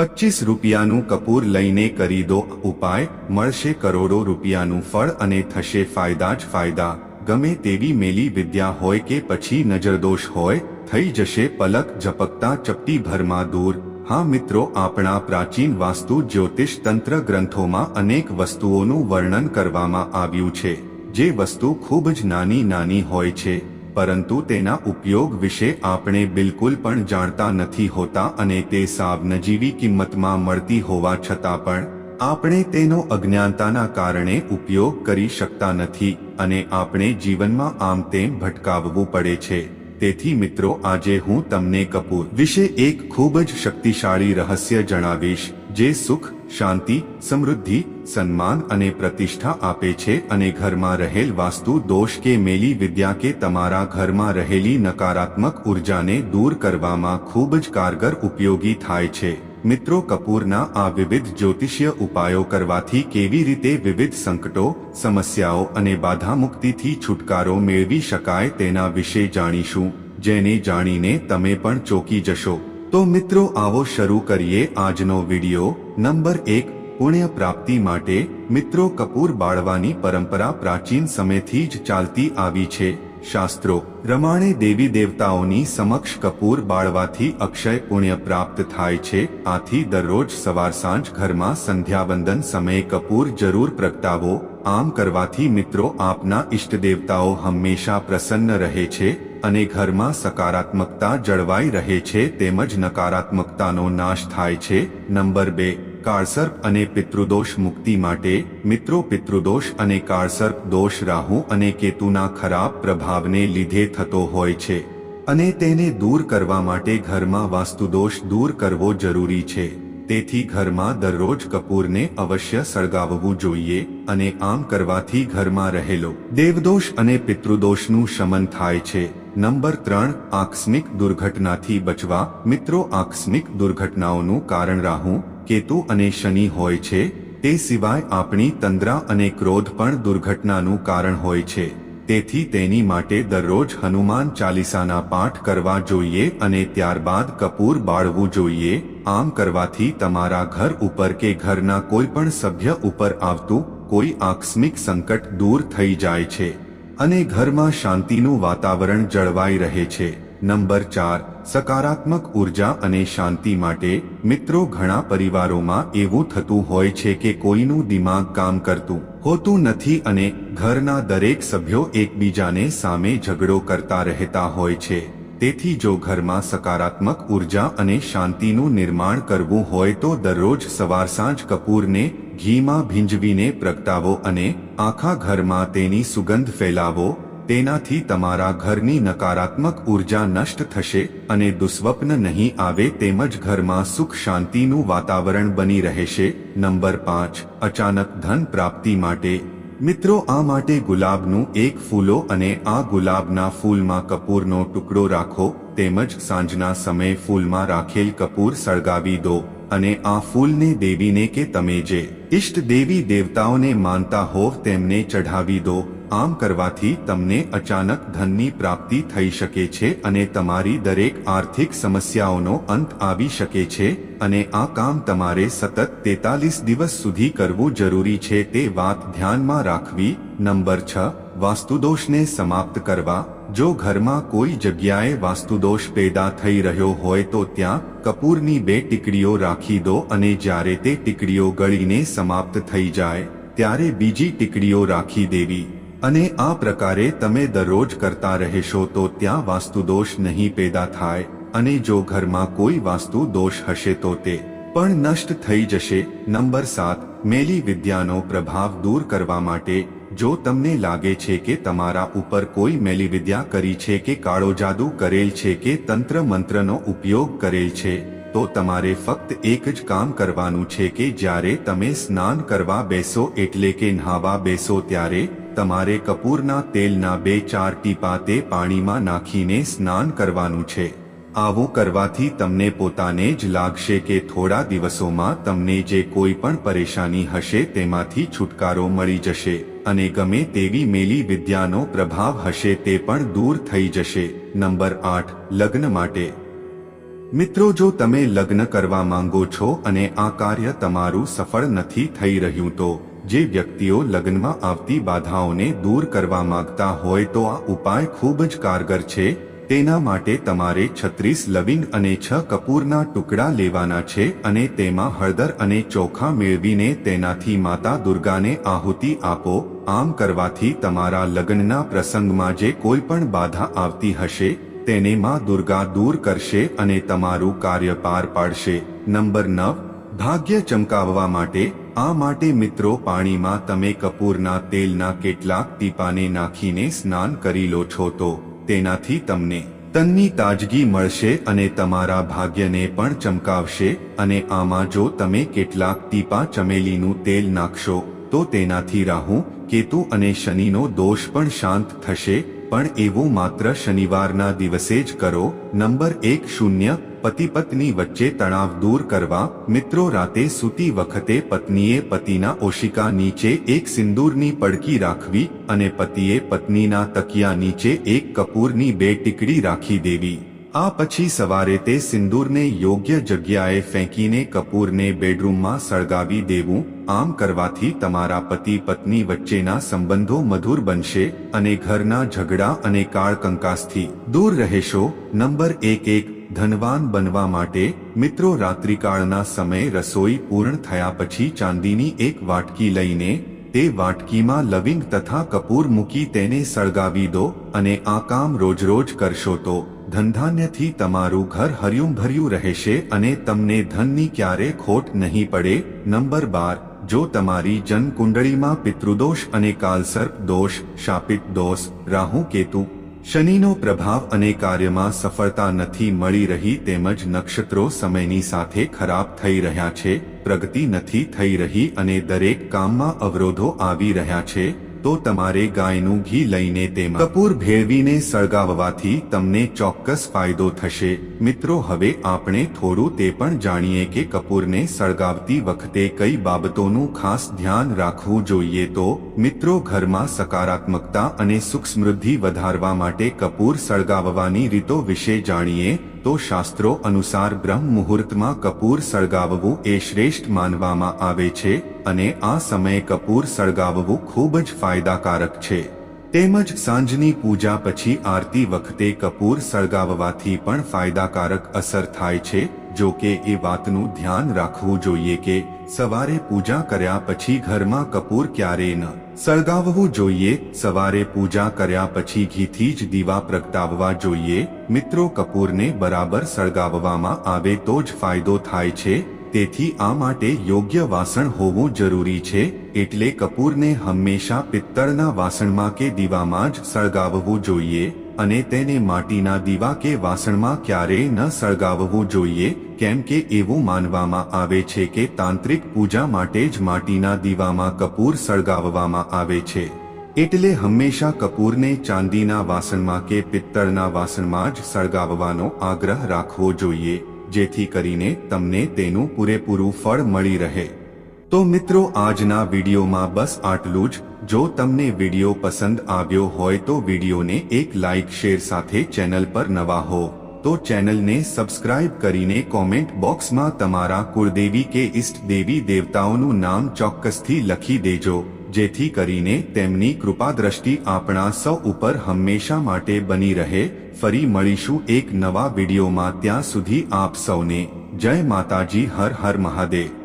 પચીસ રૂપિયાનું કપૂર લઈને કરી દો ઉપાય, મળશે કરોડો રૂપિયાનું ફળ અને થશે ફાયદા જ ફાયદા. ગમે તેવી મેલી વિદ્યા હોય કે પછી નજરદોષ હોય, થઈ જશે પલક ઝપકતા ચપટી ભરમાં દૂર. હા મિત્રો, આપણા પ્રાચીન વાસ્તુ જ્યોતિષ તંત્ર ગ્રંથોમાં અનેક વસ્તુઓનું વર્ણન કરવામાં આવ્યું છે. જે વસ્તુ ખૂબ જ નાની નાની હોય છે. પરંતુ તેના ઉપયોગ વિશે આપણે બિલકુલ પણ જાણતા નથી હોતા અને તે સાવ નજીવી કિંમતમાં મળતી હોવા છતાં પણ, આપણે તેનો અજ્ઞાનતાના કારણે ઉપયોગ કરી શકતા નથી અને આપણે જીવનમાં આમ તેમ ભટકાવવું પડે છે. તેથી મિત્રો, આજે હું તમને કપૂર વિશે એક ખૂબ જ શક્તિશાળી રહસ્ય જણાવીશ, જે સુખ, શાંતિ, સમૃદ્ધિ સન્માન અને પ્રતિષ્ઠા આપે છે અને ઘરમાં રહેલ વાસ્તુ દોષ કે મેલી વિદ્યા કે તમારા ઘરમાં રહેલી નકારાત્મક ઉર્જાને દૂર કરવામાં ખૂબ જ કારગર ઉપયોગી થાય છે. મિત્રો કપૂરના આ વિવિધ જ્યોતિષીય ઉપાયો કરવાથી કેવી રીતે વિવિધ સંકટો, સમસ્યાઓ અને બાધામુક્તિથી છુટકારો મેળવી શકાય તેના વિશે જાણીશું. જેને જાણીને તમે પણ ચોકી જશો. તો મિત્રો, આવો શરૂ કરીએ આજનો વિડિયો. નંબર એક પુણ્ય પ્રાપ્તિ માટે મિત્રો કપૂર બાળવાની પરંપરા પ્રાચીન સમયથી જ ચાલતી આવી છે. શાસ્ત્રો. રમાણે દેવી દેવતાઓની સમક્ષ કપૂર બાળવાથી અક્ષય પુણ્ય પ્રાપ્ત થાય છે. આથી દરરોજ સવાર સાંજ ઘરમાં સંધ્યાવંદન સમયે કપૂર જરૂર પ્રગટાવો. આમ કરવાથી મિત્રો આપના ઇષ્ટ દેવતાઓ હંમેશા પ્રસન્ન રહે છે અને ઘરમાં સકારાત્મકતા જળવાઈ રહે છે તેમજ નકારાત્મકતાનો નાશ થાય છે. નંબર બે. કાળસર્પ અને પિતૃદોષ મુક્તિ માટે, મિત્રો પિતૃદોષ અને કાળસર્પ દોષ રાહુ અને કેતુના ખરાબ પ્રભાવને લીધે થતો હોય છે. અને તેને દૂર કરવા માટે ઘરમાં વાસ્તુદોષ દૂર કરવો જરૂરી છે. તેથી ઘરમાં દરરોજ કપૂરને અવશ્ય સળગાવવું જોઈએ અને આમ કરવાથી ઘરમાં રહેલો દેવદોષ અને પિતૃદોષનું શમન થાય છે. નંબર ત્રણ, આકસ્મિક દુર્ઘટનાથી બચવા, મિત્રો આકસ્મિક દુર્ઘટનાઓનું કારણ રાહુ કેતુ અને શનિ હોય છે, તે સિવાય આપણી તંદ્રા અને ક્રોધ પણ દુર્ઘટનાનું કારણ હોય છે. તેથી તેની માટે દરરોજ હનુમાન ચાલીસાના પાઠ કરવા જોઈએ અને ત્યારબાદ કપૂર બાળવું જોઈએ. આમ કરવાથી તમારા ઘર ઉપર કે ઘરના કોઈ પણ સભ્ય ઉપર આવતું કોઈ આકસ્મિક સંકટ દૂર થઈ જાય છે અને ઘરમાં શાંતિનું વાતાવરણ જળવાઈ રહે છે. નંબર ચાર, સકારાત્મક ઊર્જા અને શાંતિ માટે મિત્રો ઘણા પરિવારોમાં એવું થતું હોય છે કે કોઈનું દિમાગ કામ કરતું હોતું નથી અને ઘરના દરેક સભ્યો એકબીજાને સામે ઝઘડો કરતા રહેતા હોય છે. તેથી જો ઘરમાં સકારાત્મક ઊર્જા અને શાંતિનું નિર્માણ કરવું હોય તો દરરોજ સવાર સાંજ કપૂરને ઘીમાં ભીંજવીને પ્રગટાવો અને આખા ઘરમાં તેની સુગંધ ફેલાવો તેનાથી તમારા ઘરની નકારાત્મક ઊર્જા નષ્ટ થશે અને દુસ્વપ્ન નહીં આવે તેમજ ઘરમાં સુખ શાંતિનું વાતાવરણ બની રહેશે. નંબર પાંચ, અચાનક ધન પ્રાપ્તિ માટે. મિત્રો, આ માટે ગુલાબનું એક ફૂલો અને આ ગુલાબના ફૂલમાં કપૂરનો ટુકડો રાખો, તેમજ સાંજના સમયે ફૂલમાં રાખેલ કપૂર સળગાવી દો, અને આ ફૂલને દેવીને કે તમે જે ઈષ્ટ દેવી દેવતાઓને માનતા હોવ તેમને ચઢાવી દો. આમ કરવાથી તમને અચાનક ધનની પ્રાપ્તિ થઈ શકે છે અને તમારી દરેક આર્થિક સમસ્યાઓનો અંત આવી શકે છે અને આ કામ તમારે સતત તેતાલીસ દિવસ સુધી કરવું જરૂરી છે તે વાત ધ્યાનમાં રાખવી. નંબર છ, વાસ્તુદોષને સમાપ્ત કરવા. જો ઘરમાં કોઈ જગ્યાએ વાસ્તુદોષ પેદા થઈ રહ્યો હોય તો ત્યાં કપૂરની બે ટીકડીઓ રાખી દો અને જ્યારે તે ટીકડીઓ ગળીને સમાપ્ત થઈ જાય, ત્યારે બીજી ટીકડીઓ રાખી દેવી. અને આ પ્રકારે તમે દરરોજ કરતા રહેશો તો ત્યાં વાસ્તુ દોષ નહીં પેદા થાય, અને જો ઘરમાં કોઈ વાસ્તુ દોષ હશે તો તે પણ નષ્ટ થઈ જશે. નંબર સાત, મેલી વિદ્યાનો પ્રભાવ દૂર કરવા માટે, જો તમને લાગે છે કે તમારા ઉપર કોઈ મેલી વિદ્યા કરી છે કે કાળો જાદુ કરેલ છે કે તંત્ર મંત્રનો ઉપયોગ કરેલ છે, તો તમારે ફક્ત એક જ કામ કરવાનું છે કે જ્યારે તમે સ્નાન કરવા બેસો એટલે કે નહાવા બેસો ત્યારે તમારે કપૂરના તેલના બે ચાર ટીપા તે પાણીમાં નાખીને સ્નાન કરવાનું છે. આવું કરવાથી તમને પોતાને જ લાગશે કે થોડા દિવસોમાં તમને જે કોઈ પણ પરેશાની હશે તેમાંથી છુટકારો મળી જશે, અને ગમે તેવી મેલી વિદ્યાનો પ્રભાવ હશે તે પણ દૂર થઈ જશે. નંબર આઠ, લગ્ન માટે. મિત્રો, જો તમે લગ્ન કરવા માંગો છો અને આ કાર્ય તમારું સફળ નથી થઈ રહ્યું તો જે વ્યક્તિઓ લગ્નમાં આવતી બાધાઓને દૂર કરવા માંગતા હોય તો આ ઉપાય ખૂબ જ કારગર છે. તેના માટે તમારે છત્રીસ લવિંગ અને છ કપૂરના ટુકડા લેવાના છે અને તેમાં હળદર અને ચોખા મેળવીને તેનાથી માતા દુર્ગાને આહુતિ આપો. આમ કરવાથી તમારા લગ્નના પ્રસંગમાં જે કોઈ પણ બાધા આવતી હશે, તેને માં દુર્ગા દૂર કરશે અને તમારું કાર્ય પાર પાડશે. નંબર નવ. ભાગ્ય ચમકાવવા માટે આ માટે મિત્રો પાણીમાં તમે કપૂરના તેલના કેટલાક ટીપાને નાખીને સ્નાન કરી લો છો તો તેનાથી તમને તનની તાજગી મળશે અને તમારા ભાગ્યને પણ ચમકાવશે અને આમાં જો તમે કેટલાક ટીપા ચમેલીનું તેલ નાખશો તો તેનાથી રાહુ, કેતુ અને શનિનો દોષ પણ શાંત થશે પણ એવું માત્ર શનિવારના દિવસે જ કરો. નંબર એક શૂન્ય, પતિ પત્ની વચ્ચે તણાવ દૂર કરવા. મિત્રો, રાતે સૂતી વખતે પત્નીએ પતિના ઓશિકા નીચે એક સિંદૂરની પડકી રાખવી અને પતિએ પત્નીના તકિયા નીચે એક કપૂરની બે ટીકડી રાખી દેવી. આ પછી સવારે તે સિંદૂરને યોગ્ય જગ્યાએ ફેંકીને કપૂરને બેડરૂમમાં સળગાવી દેવું, આમ કરવાથી તમારા પતિ પત્ની વચ્ચેના સંબંધો મધુર બનશે અને ઘરના ઝઘડા અને કાળ કંકાસથી દૂર રહેશો. નંબર એક એક, ધનવાન બનવા માટે, મિત્રો રાત્રિકાળના સમયે રસોઈ પૂર્ણ થયા પછી ચાંદીની એક વાટકી લઈને, તે વાટકીમાં લવિંગ તથા કપૂર મૂકી તેને સળગાવી દો અને આ કામ રોજ રોજ કરશો તો ધનધાન્યથી તમારું ઘર હર્યું ભર્યું રહેશે અને તમને ધનની ક્યારે ખોટ નહીં પડે? નંબર બાર, જો તમારી જનકુંડળીમાં પિતૃદોષ અને કાલસર્પ દોષ, શાપિત દોષ, રાહુ કેતુ, શનિનો પ્રભાવ અને કાર્યમાં સફળતા નથી મળી રહી તેમજ નક્ષત્રો સમયની સાથે ખરાબ થઈ રહ્યા છે, પ્રગતિ નથી થઈ રહી અને દરેક કામમાં અવરોધો આવી રહ્યા છે તો તમારે ગાયનું ઘી લઈને તેમાં કપૂર ભેળવીને સળગાવવાથી તમને ચોક્કસ ફાયદો થશે. મિત્રો, હવે આપણે થોડું તે પણ જાણીએ કે કપૂરને સળગાવતી વખતે કઈ બાબતોનું ખાસ ધ્યાન રાખવું જોઈએ તો, મિત્રો, ઘરમાં સકારાત્મકતા અને સુખ સમૃદ્ધિ વધારવા માટે કપૂર સળગાવવાની રીતો વિશે જાણીએ. તો શાસ્ત્રો અનુસાર બ્રહ્મ મુહૂર્તમાં કપૂર સળગાવવું એ શ્રેષ્ઠ માનવામાં આવે છે અને આ સમયે કપૂર સળગાવવું ખૂબ જ ફાયદાકારક છે. તેમજ સાંજની પૂજા પછી આરતી વખતે કપૂર સળગાવવાથી પણ ફાયદાકારક અસર થાય છે જો કે એ વાતનું ધ્યાન રાખવું જોઈએ કે સવારે પૂજા કર્યા પછી ઘરમાં કપૂર ક્યારેય ન સળગાવવું જોઈએ. સવારે પૂજા કર્યા પછી ઘીથી જ દીવા પ્રગટાવવા જોઈએ. મિત્રો, કપૂરને બરાબર સળગાવવામાં આવે તો જ ફાયદો થાય છે. તેથી આ માટે યોગ્ય વાસણ હોવું જરૂરી છે. એટલે કપૂરને હંમેશા પિત્તળના વાસણમાં કે દીવામાં જ સળગાવવું જોઈએ. અને તેને માટીના દીવા કે વાસણમાં ક્યારેય ન સળગાવવું જોઈએ, કેમ કે એવું માનવામાં આવે છે કે તાંત્રિક પૂજા માટે જ માટીના દીવામાં કપૂર સળગાવવામાં આવે છે. એટલે હંમેશા કપૂરને ચાંદીના વાસણમાં કે પિત્તળના વાસણમાં જ સળગાવવાનો આગ્રહ રાખવો જોઈએ, જેથી કરીને તમને તેનું પૂરેપૂરું ફળ મળી રહે. તો મિત્રો, આજના વિડીયોમાં બસ આટલું જ. જો તમને વીડિયો પસંદ આવ્યો હોય તો વિડીયોને એક લાઇક શેર સાથે ચેનલ પર નવા હો. તો ચેનલને સબસ્ક્રાઇબ કરીને કોમેન્ટ બોક્સમાં તમારા કુળદેવી કે ઇષ્ટ દેવી દેવતાઓનું નામ ચોક્કસથી લખી દેજો. જેથી કરીને તેમની કૃપા દ્રષ્ટિ આપણા સૌ ઉપર હંમેશા માટે બની રહે. ફરી મળીશું એક નવા વિડીયોમાં ત્યાં સુધી આપ સૌને. જય માતાજી, હર હર મહાદેવ.